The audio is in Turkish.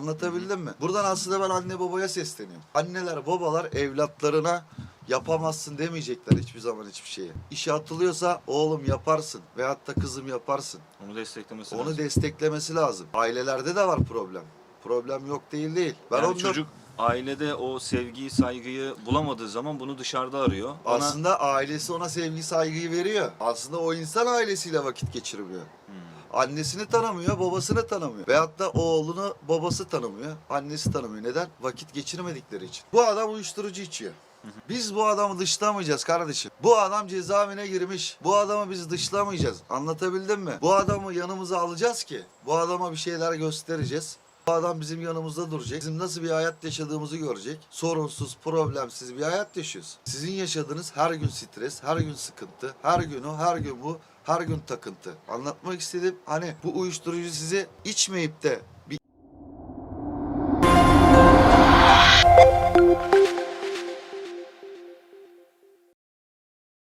Anlatabildim mi? Buradan aslında ben anne babaya sesleniyorum. Anneler babalar evlatlarına yapamazsın demeyecekler hiçbir zaman hiçbir şeye. İşe atılıyorsa oğlum yaparsın veyahut da kızım yaparsın. Onu desteklemesi Onu lazım. desteklemesi lazım. Ailelerde de var problem. Problem yok değil değil. Ben yani ondan- çocuk ailede o sevgiyi, saygıyı bulamadığı zaman bunu dışarıda arıyor. Ona- aslında ailesi ona sevgi saygıyı veriyor. Aslında o insan ailesiyle vakit geçirmiyor. Hmm. Annesini tanımıyor, babasını tanımıyor. Veyahut da oğlunu babası tanımıyor, annesi tanımıyor. Neden? Vakit geçirmedikleri için. Bu adam uyuşturucu içiyor. Biz bu adamı dışlamayacağız kardeşim. Bu adam cezaevine girmiş. Bu adamı biz dışlamayacağız. Anlatabildim mi? Bu adamı yanımıza alacağız ki bu adama bir şeyler göstereceğiz. Adam bizim yanımızda duracak. Bizim nasıl bir hayat yaşadığımızı görecek. Sorunsuz, problemsiz bir hayat yaşıyoruz. Sizin yaşadığınız her gün stres, her gün sıkıntı, her gün o, her gün bu, her gün takıntı. Anlatmak istediğim hani bu uyuşturucu sizi içmeyip de